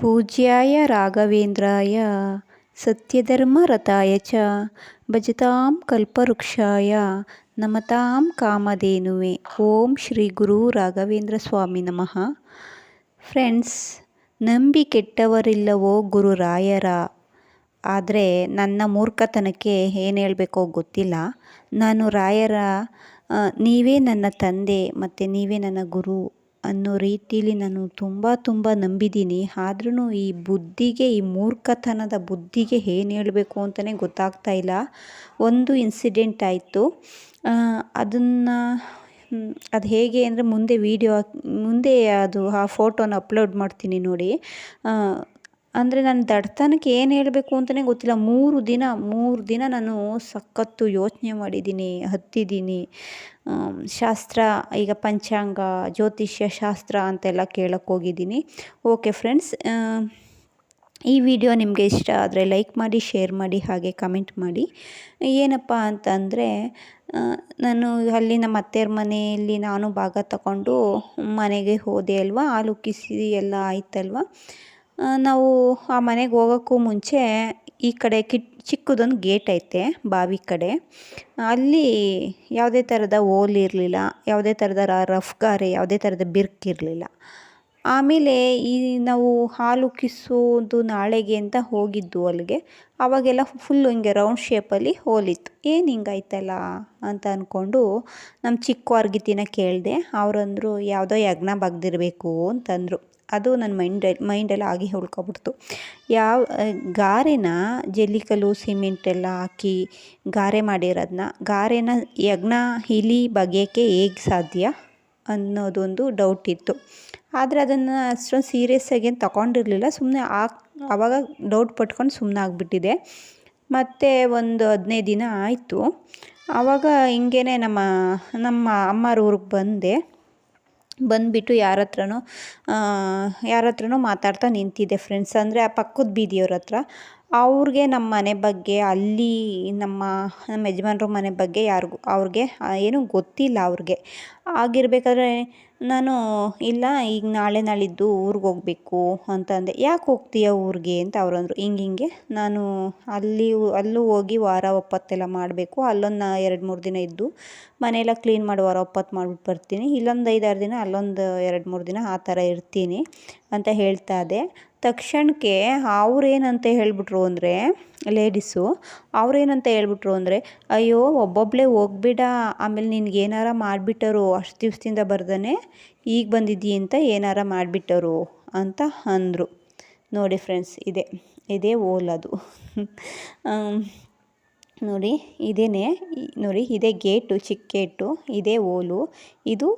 ಪೂಜ್ಯಾಯ ರಾಘವೇಂದ್ರಾಯ, ಸತ್ಯಧರ್ಮರಥಾಯ ಚ, ಭಜತಾಂ ಕಲ್ಪವೃಕ್ಷಾಯ, ನಮತಾಂ ಕಾಮಧೇನುವೆ. ಓಂ ಶ್ರೀ ಗುರು ರಾಘವೇಂದ್ರ ಸ್ವಾಮಿ ನಮಃ. ಫ್ರೆಂಡ್ಸ್ ನಂಬಿ ಕೆಟ್ಟವರಿಲ್ಲವೋ ಗುರು ರಾಯರ? ಆದರೆ ನನ್ನ ಮೂರ್ಖತನಕ್ಕೆ ಏನು ಹೇಳಬೇಕೋ ಗೊತ್ತಿಲ್ಲ. ನಾನು ರಾಯರ ನೀವೇ ನನ್ನ ತಂದೆ ಮತ್ತು ನೀವೇ ನನ್ನ ಗುರು. ಅನ್ನೋ ರೀತಿಲಿ ನಾನು ತುಂಬ ತುಂಬ ನಂಬಿದ್ದೀನಿ. ಆದ್ರೂ ಈ ಬುದ್ಧಿಗೆ, ಈ ಮೂರ್ಖತನದ ಬುದ್ಧಿಗೆ ಏನು ಹೇಳಬೇಕು ಅಂತಲೇ ಗೊತ್ತಾಗ್ತಾ ಇಲ್ಲ. ಒಂದು ಇನ್ಸಿಡೆಂಟ್ ಆಯಿತು. ಅದನ್ನು ಅದು ಹೇಗೆ ಅಂದರೆ ಮುಂದೆ ವೀಡಿಯೋ ಮುಂದೆ ಅದು ಆ ಫೋಟೋನ ಅಪ್ಲೋಡ್ ಮಾಡ್ತೀನಿ ನೋಡಿ. ಅಂದರೆ ನನ್ನ ದಡ್ತನಕ್ಕೆ ಏನು ಹೇಳಬೇಕು ಅಂತಲೇ ಗೊತ್ತಿಲ್ಲ. ಮೂರು ದಿನ ಮೂರು ದಿನ ನಾನು ಸಖತ್ತು ಯೋಚನೆ ಮಾಡಿದ್ದೀನಿ, ಹತ್ತಿದ್ದೀನಿ. ಶಾಸ್ತ್ರ, ಈಗ ಪಂಚಾಂಗ, ಜ್ಯೋತಿಷ್ಯ ಶಾಸ್ತ್ರ ಅಂತೆಲ್ಲ ಕೇಳಕ್ಕೆ ಹೋಗಿದ್ದೀನಿ. ಓಕೆ ಫ್ರೆಂಡ್ಸ್ ಈ ವಿಡಿಯೋ ನಿಮಗೆ ಇಷ್ಟ ಆದರೆ ಲೈಕ್ ಮಾಡಿ ಶೇರ್ ಮಾಡಿ, ಹಾಗೆ ಕಮೆಂಟ್ ಮಾಡಿ. ಏನಪ್ಪ ಅಂತಂದರೆ ನಾನು ಅಲ್ಲಿ ನಮ್ಮ ಅತ್ತೆಯವ್ರ ಮನೆಯಲ್ಲಿ ನಾನು ಭಾಗ ತಗೊಂಡು ಮನೆಗೆ ಹೋದೆ ಅಲ್ವಾ? ಹಾಲು ಕಿಸಿ ಎಲ್ಲ ಆಯ್ತಲ್ವ? ನಾವು ಆ ಮನೆಗೆ ಹೋಗೋಕ್ಕೂ ಮುಂಚೆ ಈ ಕಡೆ ಕಿಟ್, ಚಿಕ್ಕದೊಂದು ಗೇಟ್ ಐತೆ, ಬಾವಿ ಕಡೆ. ಅಲ್ಲಿ ಯಾವುದೇ ಥರದ ಓಲ್ ಇರಲಿಲ್ಲ, ಯಾವುದೇ ಥರದ ರಫ್ ಗಾರೆ, ಯಾವುದೇ ಥರದ ಬಿರ್ಕ್ ಇರಲಿಲ್ಲ. ಆಮೇಲೆ ಈ ನಾವು ಹಾಲು ಕಿಸೋದು ನಾಳೆಗೆ ಅಂತ ಹೋಗಿದ್ದು ಅಲ್ಲಿಗೆ. ಆವಾಗೆಲ್ಲ ಫುಲ್ಲು ಹಿಂಗೆ ರೌಂಡ್ ಶೇಪಲ್ಲಿ ಹೋಲಿತ್ತು. ಏನು ಹಿಂಗಾಯ್ತಲ್ಲ ಅಂತ ಅಂದ್ಕೊಂಡು ನಮ್ಮ ಚಿಕ್ಕ ವರ್ಗಿತಿನ ಕೇಳಿದೆ ಅವರಂದರು, ಯಾವುದೋ ಯಜ್ಞ ಬಗ್ದಿರಬೇಕು ಅಂತಂದರು. ಅದು ನನ್ನ ಮೈಂಡ್ ಮೈಂಡೆಲ್ಲ ಆಗಿ ಉಳ್ಕೊಬಿಡ್ತು. ಯಾವ ಗಾರೆನ ಜಲ್ಲಿಕಲ್ಲು ಸಿಮೆಂಟ್ ಎಲ್ಲ ಹಾಕಿ ಗಾರೆ ಮಾಡಿರೋದನ್ನ ಗಾರೆನ ಯಜ್ಞ ಇಲಿ ಬಗೆಯೋಕ್ಕೆ ಹೇಗೆ ಸಾಧ್ಯ ಅನ್ನೋದೊಂದು ಡೌಟ್ ಇತ್ತು. ಆದರೆ ಅದನ್ನು ಅಷ್ಟೊಂದು ಸೀರಿಯಸ್ಸಾಗಿ ಏನು ತಗೊಂಡಿರಲಿಲ್ಲ ಸುಮ್ಮನೆ ಆ ಆವಾಗ ಡೌಟ್ ಪಟ್ಕೊಂಡು ಸುಮ್ಮನೆ ಆಗಿಬಿಟ್ಟಿದೆ. ಮತ್ತು ಒಂದು ಹದಿನೈದು ದಿನ ಆಯಿತು. ಆವಾಗ ಹಿಂಗೇ ನಮ್ಮ ನಮ್ಮ ಅಮ್ಮರ ಊರಿಗೆ ಬಂದೆ. ಬಂದುಬಿಟ್ಟು ಯಾರ ಹತ್ರನೋ ಯಾರ ಹತ್ರನೋ ಮಾತಾಡ್ತಾ ನಿಂತಿದೆ ಫ್ರೆಂಡ್ಸ್ ಅಂದರೆ ಆ ಪಕ್ಕದ ಬೀದಿಯವ್ರ ಹತ್ರ. ಅವ್ರಿಗೆ ನಮ್ಮ ಮನೆ ಬಗ್ಗೆ, ಅಲ್ಲಿ ನಮ್ಮ ನಮ್ಮ ಯಜಮಾನ್ರ ಮನೆ ಬಗ್ಗೆ ಯಾರಿಗೂ, ಅವ್ರಿಗೆ ಏನೂ ಗೊತ್ತಿಲ್ಲ ಅವ್ರಿಗೆ. ಆಗಿರಬೇಕಾದ್ರೆ ನಾನು, ಇಲ್ಲ, ಈಗ ನಾಳೆ ನಾಳಿದ್ದು ಊರಿಗೆ ಹೋಗಬೇಕು ಅಂತಂದೆ ಯಾಕೆ ಹೋಗ್ತೀಯ ಊರಿಗೆ? ಅಂತ ಅವ್ರು ಅಂದರು. ಹಿಂಗೆ ಹಿಂಗೆ. ನಾನು ಅಲ್ಲಿ, ಅಲ್ಲೂ ಹೋಗಿ ವಾರ ಒಪ್ಪತ್ತೆಲ್ಲ ಮಾಡಬೇಕು. ಅಲ್ಲೊಂದು ಎರಡು ಮೂರು ದಿನ ಇದ್ದು ಮನೆಯೆಲ್ಲ ಕ್ಲೀನ್ ಮಾಡಿ ವಾರ ಒಪ್ಪತ್ತು ಮಾಡಿಬಿಟ್ಟು ಬರ್ತೀನಿ. ಇಲ್ಲೊಂದು ಐದಾರು ದಿನ, ಅಲ್ಲೊಂದು ಎರಡು ಮೂರು ದಿನ ಆ ಥರ ಇರ್ತೀನಿ, ಅಂತ ಹೇಳ್ತಾ ಇದೆ ತಕ್ಷಣಕ್ಕೆ ಅವ್ರೇನಂತ ಹೇಳಿಬಿಟ್ರು ಅಂದರೆ ಲೇಡೀಸು, ಅವ್ರೇನಂತ ಹೇಳ್ಬಿಟ್ರು ಅಂದರೆ, ಅಯ್ಯೋ ಒಬ್ಬೊಬ್ಬಳೇ ಹೋಗ್ಬೇಡ, ಆಮೇಲೆ ನಿನ್ಗೆ ಏನಾರ ಮಾಡಿಬಿಟ್ಟರು, ಅಷ್ಟು ದಿವಸದಿಂದ ಬರ್ದೇ ಈಗ ಬಂದಿದ್ದೀ ಅಂತ ಏನಾರ ಮಾಡಿಬಿಟ್ಟರು, ಅಂತ ಅಂದರು. ನೋಡಿ ಫ್ರೆಂಡ್ಸ್, ಇದೆ, ಇದೇ ಓಲ್ ಅದು. ನೋಡಿ, ಇದೇನೆ ನೋಡಿ, ಇದೇ ಗೇಟು, ಚಿಕ್ಕ ಗೇಟು, ಇದೇ ಓಲು. ಇದು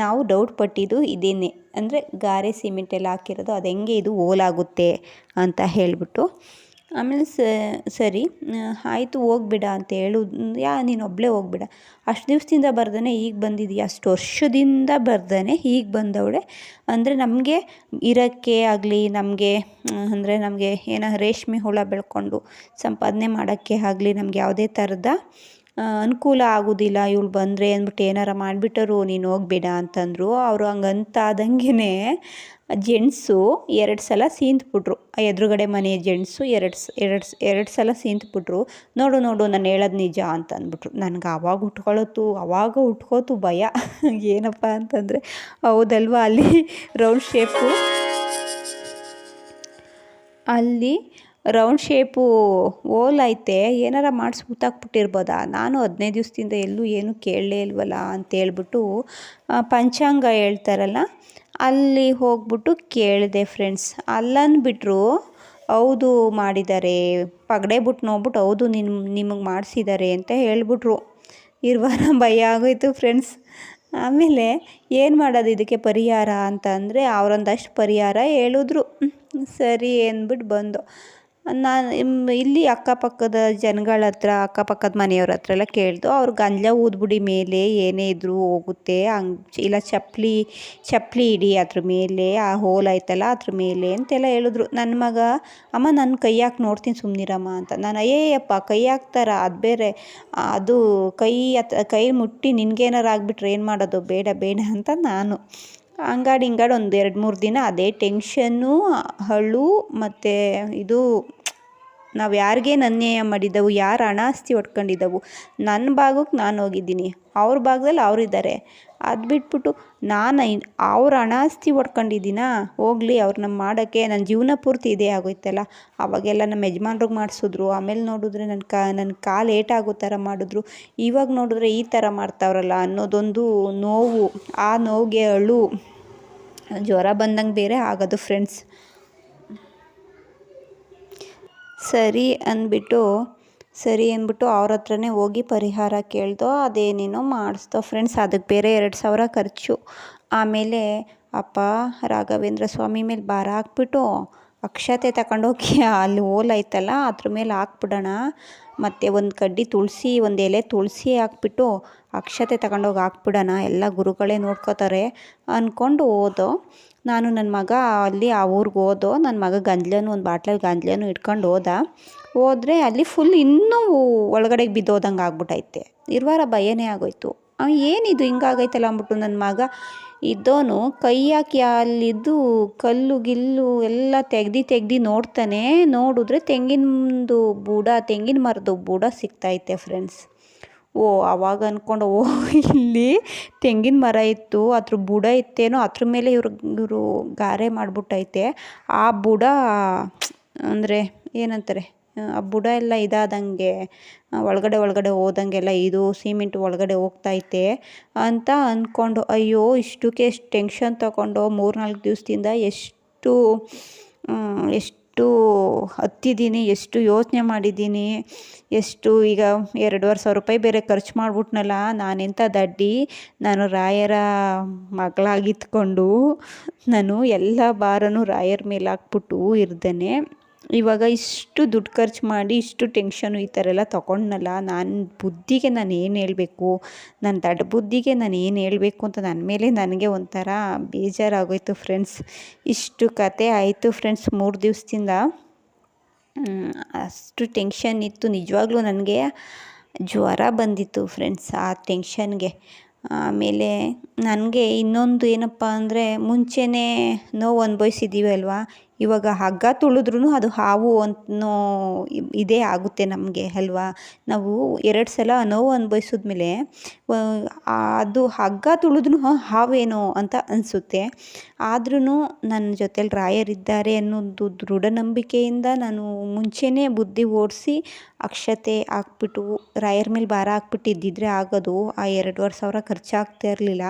ನಾವು ಡೌಟ್ ಪಟ್ಟಿದ್ದು ಇದೇನೆ. ಅಂದರೆ ಗಾರೆ ಸಿಮೆಂಟ್ ಎಲ್ಲ ಹಾಕಿರೋದು, ಅದು ಹೆಂಗೆ ಇದು ಓಲಾಗುತ್ತೆ ಅಂತ ಹೇಳಿಬಿಟ್ಟು. ಆಮೇಲೆ ಸರಿ ಆಯಿತು ಹೋಗ್ಬಿಡ ಅಂತ ಹೇಳು. ಯಾ, ನೀನು ಒಬ್ಬಳೇ ಹೋಗ್ಬಿಡ. ಅಷ್ಟು ದಿವಸದಿಂದ ಬರ್ದೇ ಈಗ ಬಂದಿದ್ದೀಯ ಅಷ್ಟು ವರ್ಷದಿಂದ ಬರ್ದೇ ಈಗ ಬಂದವಳೆ. ಅಂದರೆ ನಮಗೆ ಇರೋಕ್ಕೆ ಆಗಲಿ, ನಮಗೆ ಅಂದರೆ ನಮಗೆ ಏನೋ ರೇಷ್ಮೆ ಹುಳ ಬೆಳ್ಕೊಂಡು ಸಂಪಾದನೆ ಮಾಡೋಕ್ಕೆ ಆಗಲಿ, ನಮ್ಗೆ ಯಾವುದೇ ಥರದ ಅನುಕೂಲ ಆಗೋದಿಲ್ಲ. ಇವಳು ಬಂದರೆ ಅಂದ್ಬಿಟ್ಟು ಏನಾರ ಮಾಡಿಬಿಟ್ಟರು, ನೀನು ಹೋಗ್ಬೇಡ ಅಂತಂದರು. ಅವರು ಹಂಗಂತಾದಂಗೆ ಜೆಂಟ್ಸು ಎರಡು ಸಲ ಸೀಂತ್ಬಿಟ್ರು. ಆ, ಎದುರುಗಡೆ ಮನೆಯ ಜೆಂಟ್ಸು ಎರಡು ಎರಡು ಎರಡು ಸಲ ಸೀಂತ್ಬಿಟ್ರು. ನೋಡು ನೋಡು, ನಾನು ಹೇಳೋದು ನಿಜ ಅಂತ ಅಂದ್ಬಿಟ್ರು ನನಗೆ ಆವಾಗ ಉಟ್ಕೊಳ್ಳೋತು ಆವಾಗ ಉಟ್ಕೋತು ಭಯ. ಏನಪ್ಪ ಅಂತಂದರೆ, ಹೌದಲ್ವಾ ಅಲ್ಲಿ ರೌಂಡ್ ಶೇಪು? ಅಲ್ಲಿ ರೌಂಡ್ ಶೇಪು ಓಲ್ ಐತೆ, ಏನಾರ ಮಾಡಿಸಿ ಹೂತಾಕ್ಬಿಟ್ಟಿರ್ಬೋದಾ? ನಾನು ಹದಿನೈದು ದಿವಸದಿಂದ ಎಲ್ಲೂ ಏನು ಕೇಳಲೇ ಇಲ್ವಲ್ಲ ಅಂತೇಳ್ಬಿಟ್ಟು ಪಂಚಾಂಗ ಹೇಳ್ತಾರಲ್ಲ, ಅಲ್ಲಿ ಹೋಗ್ಬಿಟ್ಟು ಕೇಳಿದೆ ಫ್ರೆಂಡ್ಸ್ ಅಲ್ಲಂದ್ಬಿಟ್ರು ಹೌದು ಮಾಡಿದ್ದಾರೆ ಪಗಡೆ ಬಿಟ್ಟು ನೋಡ್ಬಿಟ್ಟು ಹೌದು ನಿನ್ನ ನಿಮಗೆ ಮಾಡಿಸಿದ್ದಾರೆ ಅಂತ ಹೇಳ್ಬಿಟ್ರು. ಇರುವಾರ ಭಯ ಆಗೋಯ್ತು ಫ್ರೆಂಡ್ಸ್ ಆಮೇಲೆ ಏನು ಮಾಡೋದು ಇದಕ್ಕೆ ಪರಿಹಾರ ಅಂತ ಅಂದರೆ ಅವರೊಂದಷ್ಟು ಪರಿಹಾರ ಹೇಳಿದ್ರು. ಸರಿ ಅಂದ್ಬಿಟ್ಟು ಬಂದು. ನಾನು ಇಲ್ಲಿ ಅಕ್ಕಪಕ್ಕದ ಜನಗಳ ಹತ್ರ, ಅಕ್ಕಪಕ್ಕದ ಮನೆಯವ್ರ ಹತ್ರ ಎಲ್ಲ ಕೇಳ್ದು, ಅವ್ರು ಗಂಜಲ ಊದ್ಬಿಡಿ ಮೇಲೆ ಏನೇ ಇದ್ದರೂ ಹೋಗುತ್ತೆ. ಹಂಗೆ ಇಲ್ಲ ಚಪ್ಪಲಿ ಚಪ್ಪಲಿ ಇಡಿ ಅದ್ರ ಮೇಲೆ, ಆ ಹೋಲ್ ಐತಲ್ಲ ಅದ್ರ ಮೇಲೆ ಅಂತೆಲ್ಲ ಹೇಳಿದ್ರು. ನನ್ನ ಮಗ, ಅಮ್ಮ ನನ್ನ ಕೈ ಹಾಕಿ ನೋಡ್ತೀನಿ ಸುಮ್ಮನಿರಮ್ಮ ಅಂತ. ನಾನು ಅಯ್ಯಯ್ಯಪ್ಪ ಕೈ ಹಾಕ್ತಾರ? ಅದು ಬೇರೆ ಅದು ಕೈ ಕೈ ಮುಟ್ಟಿ ನಿನ್ಗೇನಾರು ಆಗಿಬಿಟ್ರೆ ಏನು ಮಾಡೋದು? ಬೇಡ ಬೇಡ ಅಂತ ನಾನು. ಹಂಗಾಡಿ ಹಿಂಗಾಡಿ ಒಂದು ಎರಡು ಮೂರು ದಿನ ಅದೇ ಟೆನ್ಷನ್ನು ಹಳು ಮತ್ತು ಇದು ನಾವು ಯಾರಿಗೇನು ಅನ್ಯಾಯ ಮಾಡಿದ್ದೆವು ಯಾರು ಹಣ ಆಸ್ತಿ ಹೊಡ್ಕೊಂಡಿದ್ದೆವು ನನ್ನ ಭಾಗಕ್ಕೆ ನಾನು ಹೋಗಿದ್ದೀನಿ, ಅವ್ರ ಭಾಗದಲ್ಲಿ ಅವರಿದ್ದಾರೆ ಅದು ಬಿಟ್ಬಿಟ್ಟು ನಾನು ಅವ್ರ ಹಣ ಆಸ್ತಿ ಹೊಡ್ಕೊಂಡಿದ್ದೀನ ಹೋಗಲಿ ಅವ್ರನ್ನ ಮಾಡೋಕ್ಕೆ ನನ್ನ ಜೀವನ ಪೂರ್ತಿ ಇದೇ ಆಗೋಯ್ತಲ್ಲ. ಅವಾಗೆಲ್ಲ ನಮ್ಮ ಯಜಮಾನ್ರಿಗೆ ಮಾಡಿಸಿದ್ರು, ಆಮೇಲೆ ನೋಡಿದ್ರೆ ನನ್ನ ಕಾ ನನ್ನ ಕಾಲು ಏಟಾಗೋ ಥರ ಮಾಡಿದ್ರು. ಇವಾಗ ನೋಡಿದ್ರೆ ಈ ಥರ ಮಾಡ್ತಾವ್ರಲ್ಲ ಅನ್ನೋದೊಂದು ನೋವು, ಆ ನೋವಿಗೆ ಅಳು. ಜ್ವರ ಬಂದಂಗೆ ಬೇರೆ ಆಗೋದು ಫ್ರೆಂಡ್ಸ್ ಸರಿ ಅಂದ್ಬಿಟ್ಟು ಸರಿ ಅಂದ್ಬಿಟ್ಟು ಅವ್ರ ಹತ್ರನೇ ಹೋಗಿ ಪರಿಹಾರ ಕೇಳ್ದೋ, ಅದೇನೇನೋ ಮಾಡಿಸ್ದೋ ಫ್ರೆಂಡ್ಸ್ ಅದಕ್ಕೆ ಬೇರೆ ಎರಡು ಸಾವಿರ ಖರ್ಚು. ಆಮೇಲೆ, ಅಪ್ಪ ರಾಘವೇಂದ್ರ ಸ್ವಾಮಿ ಮೇಲೆ ಭಾರ ಹಾಕ್ಬಿಟ್ಟು, ಅಕ್ಷತೆ ತಗೊಂಡೋಗಿ ಅಲ್ಲಿ ಓಲ್ ಅದ್ರ ಮೇಲೆ ಹಾಕ್ಬಿಡೋಣ. ಮತ್ತು ಒಂದು ಕಡ್ಡಿ ತುಳಸಿ, ಒಂದು ಎಲೆ ತುಳಸಿ ಹಾಕ್ಬಿಟ್ಟು, ಅಕ್ಷತೆ ತಗೊಂಡೋಗಿ ಹಾಕ್ಬಿಡೋಣ. ಎಲ್ಲ ಗುರುಗಳೇ ನೋಡ್ಕೋತಾರೆ. ಅಂದ್ಕೊಂಡು ಹೋದೋ ನಾನು ನನ್ನ ಮಗ ಅಲ್ಲಿ ಆ ಊರಿಗೆ ಹೋದೋ ನನ್ನ ಮಗ ಗಂಜ್ಲನು ಒಂದು ಬಾಟ್ಲಲ್ಲಿ ಗಂಜ್ಲೇನು ಇಟ್ಕೊಂಡು ಹೋದ. ಹೋದರೆ ಅಲ್ಲಿ ಫುಲ್ ಇನ್ನೂ ಒಳಗಡೆಗೆ ಬಿದ್ದೋದಂಗೆ ಆಗ್ಬಿಟ್ಟೈತೆ ಇರುವಾರ ಭಯನೇ ಆಗೋಯ್ತು. ಏನಿದು ಹಿಂಗಾಗೈತಲ್ಲ ಅಂದ್ಬಿಟ್ಟು ನನ್ನ ಮಗ ಇದ್ದೋನು ಕೈ ಹಾಕಿ ಅಲ್ಲಿದ್ದು ಕಲ್ಲು ಗಿಲ್ಲು ಎಲ್ಲ ತೆಗ್ದು ತೆಗ್ದು ನೋಡ್ತಾನೆ. ನೋಡಿದ್ರೆ ತೆಂಗಿನದು ಬುಡ, ತೆಂಗಿನ ಮರದ ಬುಡ ಸಿಗ್ತೈತೆ ಫ್ರೆಂಡ್ಸ್ ಓ ಆವಾಗ ಅಂದ್ಕೊಂಡು ಓ, ಇಲ್ಲಿ ತೆಂಗಿನ ಮರ ಇತ್ತು, ಅದ್ರ ಬುಡ ಇತ್ತೇನೋ, ಅದ್ರ ಮೇಲೆ ಇವ್ರು, ಇವರು ಗಾರೆ ಮಾಡಿಬಿಟ್ಟೈತೆ. ಆ ಬುಡ, ಅಂದರೆ ಏನಂತಾರೆ, ಆ ಬುಡ ಎಲ್ಲ ಇದಾದಂಗೆ, ಒಳಗಡೆ ಒಳಗಡೆ ಹೋದಂಗೆಲ್ಲ ಇದು ಸಿಮೆಂಟ್ ಒಳಗಡೆ ಹೋಗ್ತೈತೆ ಅಂತ ಅಂದ್ಕೊಂಡು ಅಯ್ಯೋ, ಇಷ್ಟಕ್ಕೆ ಎಷ್ಟು ಟೆನ್ಷನ್ ತಗೊಂಡು ಮೂರು ನಾಲ್ಕು ದಿವಸದಿಂದ ಎಷ್ಟು ಎಷ್ಟು ಹತ್ತಿದ್ದೀನಿ, ಎಷ್ಟು ಯೋಚನೆ ಮಾಡಿದ್ದೀನಿ, ಎಷ್ಟು ಈಗ ಎರಡುವರೆ ಸಾವಿರ ರೂಪಾಯಿ ಬೇರೆ ಖರ್ಚು ಮಾಡ್ಬಿಟ್ನಲ್ಲ ನಾನೆಂಥ ದಡ್ಡಿ, ನಾನು ರಾಯರ ಮಗಳಾಗಿದ್ಕೊಂಡು ನಾನು ಎಲ್ಲ ಭಾರನೂ ರಾಯರ ಮೇಲೆ ಹಾಕ್ಬಿಟ್ಟು ಇರ್ದೇನೆ. ಇವಾಗ ಇಷ್ಟು ದುಡ್ಡು ಖರ್ಚು ಮಾಡಿ ಇಷ್ಟು ಟೆನ್ಷನು ಈ ಥರ ಎಲ್ಲ ತೊಗೊಂಡ್ನಲ್ಲ, ನಾನು ಬುದ್ಧಿಗೆ ನಾನು ಏನು ಹೇಳಬೇಕು? ನನ್ನ ದಡ್ಡ ಬುದ್ಧಿಗೆ ನಾನು ಏನು ಹೇಳಬೇಕು ಅಂತ ನನ್ನ ಮೇಲೆ ನನಗೆ ಒಂಥರ ಬೇಜಾರಾಗೋಯಿತು ಫ್ರೆಂಡ್ಸ್ ಇಷ್ಟು ಕತೆ ಆಯಿತು ಫ್ರೆಂಡ್ಸ್ ಮೂರು ದಿವಸದಿಂದ. ಅಷ್ಟು ಟೆನ್ಷನ್ ಇತ್ತು. ನಿಜವಾಗ್ಲೂ ನನಗೆ ಜ್ವರ ಬಂದಿತ್ತು ಫ್ರೆಂಡ್ಸ್ ಆ ಟೆನ್ಷನ್ಗೆ ಆಮೇಲೆ ನನಗೆ ಇನ್ನೊಂದು ಏನಪ್ಪ ಅಂದರೆ ಮುಂಚೆನೇ ನೋವು ಅನುಭವಿಸಿದ್ದೀವಿ ಅಲ್ವಾ? ಇವಾಗ ಹಗ್ಗ ತುಳಿದ್ರೂ ಅದು ಹಾವು ಅನ್ನೋ ಇದೇ ಆಗುತ್ತೆ ನಮಗೆ, ಅಲ್ವಾ? ನಾವು ಎರಡು ಸಲ ನೋವು ಅನುಭವಿಸಿದ್ಮೇಲೆ ಅದು ಹಗ್ಗ ತುಳಿದ್ರೂ ಹಾವೇನೋ ಅಂತ ಅನಿಸುತ್ತೆ. ಆದ್ರೂ ನನ್ನ ಜೊತೇಲಿ ರಾಯರಿದ್ದಾರೆ ಅನ್ನೋದು ದೃಢ ನಂಬಿಕೆಯಿಂದ ನಾನು ಮುಂಚೆನೇ ಬುದ್ಧಿ ಓಡಿಸಿ ಅಕ್ಷತೆ ಹಾಕ್ಬಿಟ್ಟು, ರಾಯರ ಮೇಲೆ ಭಾರ ಹಾಕ್ಬಿಟ್ಟು ಇದ್ದಿದ್ದರೆ ಆಗೋದು. ಆ ಎರಡುವರೆ ಸಾವಿರ ಖರ್ಚಾಗ್ತಾ ಇರಲಿಲ್ಲ.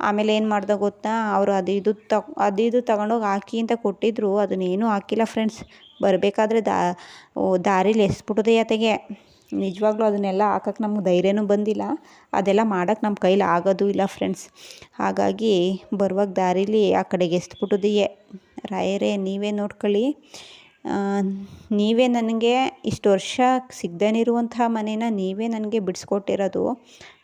ಆಮೇಲೆ ಏನು ಮಾಡ್ದೆ ಗೊತ್ತಾ? ಅವರು ಅದು ಇದು ತಗ್ ಅದು ಇದು ತಗೊಂಡೋಗಿ ಹಾಕಿ ಅಂತ ಕೊಟ್ಟಿದ್ದರು ಅದನ್ನೇನೂ ಹಾಕಿಲ್ಲ ಫ್ರೆಂಡ್ಸ್ ಬರಬೇಕಾದ್ರೆ ದಾ ದಾರಿಲಿ ಎಸ್ಬಿಟ್ಟದೆ ನಿಜವಾಗ್ಲೂ ಅದನ್ನೆಲ್ಲ ಹಾಕಕ್ಕೆ ನಮ್ಗೆ ಧೈರ್ಯನೂ ಬಂದಿಲ್ಲ. ಅದೆಲ್ಲ ಮಾಡೋಕ್ಕೆ ನಮ್ಮ ಕೈಲಿ ಆಗೋದು ಇಲ್ಲ ಫ್ರೆಂಡ್ಸ್ ಹಾಗಾಗಿ ಬರುವಾಗ ದಾರಿಲಿ ಆ ಕಡೆಗೆ ಎಸ್ಬಿಟ್ಟಿದೆಯೇ. ರಾಯರೇ, ನೀವೇ ನೋಡ್ಕೊಳ್ಳಿ. ನೀವೇ ನನಗೆ ಇಷ್ಟು ವರ್ಷ ಸಿಗ್ದೇನಿರುವಂತಹ ಮನೇನ ನೀವೇ ನನಗೆ ಬಿಡಿಸ್ಕೊಟ್ಟಿರೋದು.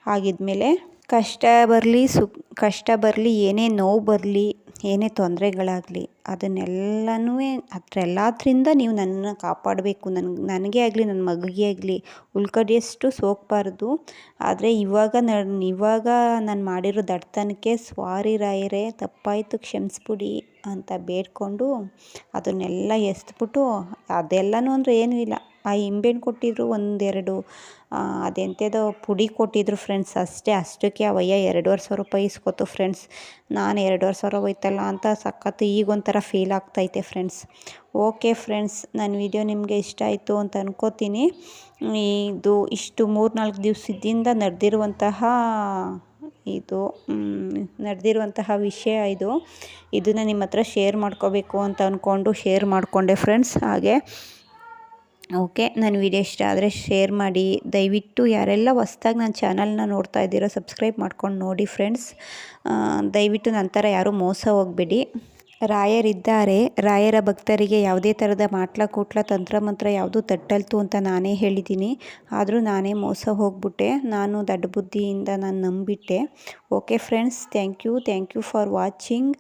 ಹಾಗಿದ್ಮೇಲೆ ಕಷ್ಟ ಬರಲಿ ಸುಖ ಕಷ್ಟ ಬರಲಿ ಏನೇ ನೋವು ಬರಲಿ ಏನೇ ತೊಂದರೆಗಳಾಗಲಿ ಅದನ್ನೆಲ್ಲನೂ ಅದರೆಲ್ಲದ್ರಿಂದ ನೀವು ನನ್ನನ್ನು ಕಾಪಾಡಬೇಕು. ನನ್ಗೆ ನನಗೆ ಆಗಲಿ ನನ್ನ ಮಗುಗೆ ಆಗಲಿ ಉಳ್ಕಡಿಯಷ್ಟು ಸೋಗಬಾರ್ದು ಆದರೆ ಇವಾಗ ನನ್ನ ಇವಾಗ ನಾನು ಮಾಡಿರೋ ದಡ್ತನಕ್ಕೆ ಸ್ವಾರಿ ರಾಯರೇ, ತಪ್ಪಾಯಿತು, ಕ್ಷಮಿಸ್ಬಿಡಿ ಅಂತ ಬೇಡಿಕೊಂಡು ಅದನ್ನೆಲ್ಲ ಎಸ್ಬಿಟ್ಟು ಅದೆಲ್ಲನೂ ಅಂದರೆ ಏನೂ ಇಲ್ಲ. ಆ ಇಂಬೆಣ್ಣು ಕೊಟ್ಟಿದ್ರು ಒಂದೆರಡು ಅದೆಂಥದೋ ಪುಡಿ ಕೊಟ್ಟಿದ್ರು ಫ್ರೆಂಡ್ಸ್. ಅಷ್ಟೇ, ಅಷ್ಟಕ್ಕೆ ಅವಯ್ಯ ಎರಡುವರೆ ಸಾವಿರ ರೂಪಾಯಿ ಇಸ್ಕೊತು ಫ್ರೆಂಡ್ಸ್. ನಾನು ಎರಡುವರೆ ಸಾವಿರ ಹೋಯ್ತಲ್ಲ ಅಂತ ಸಖತ್ತು ಈಗ ಒಂಥರ ಫೀಲ್ ಆಗ್ತೈತೆ ಫ್ರೆಂಡ್ಸ್ ಓಕೆ ಫ್ರೆಂಡ್ಸ್ ನನ್ನ ವಿಡಿಯೋ ನಿಮಗೆ ಇಷ್ಟ ಆಯಿತು ಅಂತ ಅಂದ್ಕೋತೀನಿ ಇದು ಇಷ್ಟು ಮೂರು ನಾಲ್ಕು ದಿವಸದಿಂದ ನಡೆದಿರುವಂತಹ ಇದು ನಡೆದಿರುವಂತಹ ವಿಷಯ ಇದು. ಇದನ್ನು ನಿಮ್ಮ ಹತ್ರ ಶೇರ್ ಮಾಡ್ಕೋಬೇಕು ಅಂತ ಅಂದ್ಕೊಂಡು ಶೇರ್ ಮಾಡಿಕೊಂಡೆ ಫ್ರೆಂಡ್ಸ್ ಹಾಗೆ. ಓಕೆ ನನ್ನ ವಿಡಿಯೋ ಇಷ್ಟ ಆದರೆ ಶೇರ್ ಮಾಡಿ. ದಯವಿಟ್ಟು ಯಾರೆಲ್ಲ ಹೊಸ್ದಾಗಿ ನನ್ನ ಚಾನಲ್ನ ನೋಡ್ತಾ ಇದ್ದೀರೋ ಸಬ್ಸ್ಕ್ರೈಬ್ ಮಾಡ್ಕೊಂಡು ನೋಡಿ ಫ್ರೆಂಡ್ಸ್ ದಯವಿಟ್ಟು ನನ್ನ ಥರ ಯಾರೂ ಮೋಸ ಹೋಗಬೇಡಿ. ರಾಯರಿದ್ದಾರೆ. ರಾಯರ ಭಕ್ತರಿಗೆ ಯಾವುದೇ ಥರದ ಮಾಟ್ಲ, ಕೂಟ್ಲ ತಂತ್ರ ಮಂತ್ರ ಯಾವುದು ತಟ್ಟಲ್ತು ಅಂತ ನಾನೇ ಹೇಳಿದ್ದೀನಿ. ಆದರೂ ನಾನೇ ಮೋಸ ಹೋಗ್ಬಿಟ್ಟೆ. ನಾನು ದಡ್ಡ ಬುದ್ಧಿಯಿಂದ ನಾನು ನಂಬಿಟ್ಟೆ. Okay friends, thank you. Thank you for watching.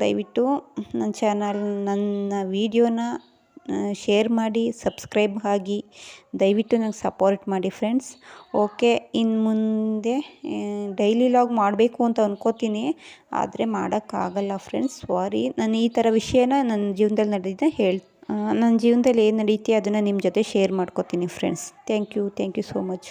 ದಯವಿಟ್ಟು ನನ್ನ ಚಾನಲ್, ನನ್ನ ವೀಡಿಯೋನ ಶೇರ್ ಮಾಡಿ, ಸಬ್ಸ್ಕ್ರೈಬ್ ಆಗಿ, ದಯವಿಟ್ಟು ನಂಗೆ ಸಪೋರ್ಟ್ ಮಾಡಿ ಫ್ರೆಂಡ್ಸ್. ಓಕೆ ಇನ್ನು ಮುಂದೆ ಡೈಲಿ ಲಾಗ್ ಮಾಡಬೇಕು ಅಂತ ಅಂದ್ಕೋತೀನಿ ಆದರೆ ಮಾಡೋಕ್ಕಾಗಲ್ಲ ಫ್ರೆಂಡ್ಸ್ ಸಾರಿ ನಾನು ಈ ಥರ ವಿಷಯನ ನನ್ನ ಜೀವನದಲ್ಲಿ ನಡೆದಿದ್ದ, ಹೇಳ್ ನನ್ನ ಜೀವನದಲ್ಲಿ ಏನು ನಡೀತಿ ಅದನ್ನು ನಿಮ್ಮ ಜೊತೆ ಶೇರ್ ಮಾಡ್ಕೋತೀನಿ friends. Thank you thank you so much.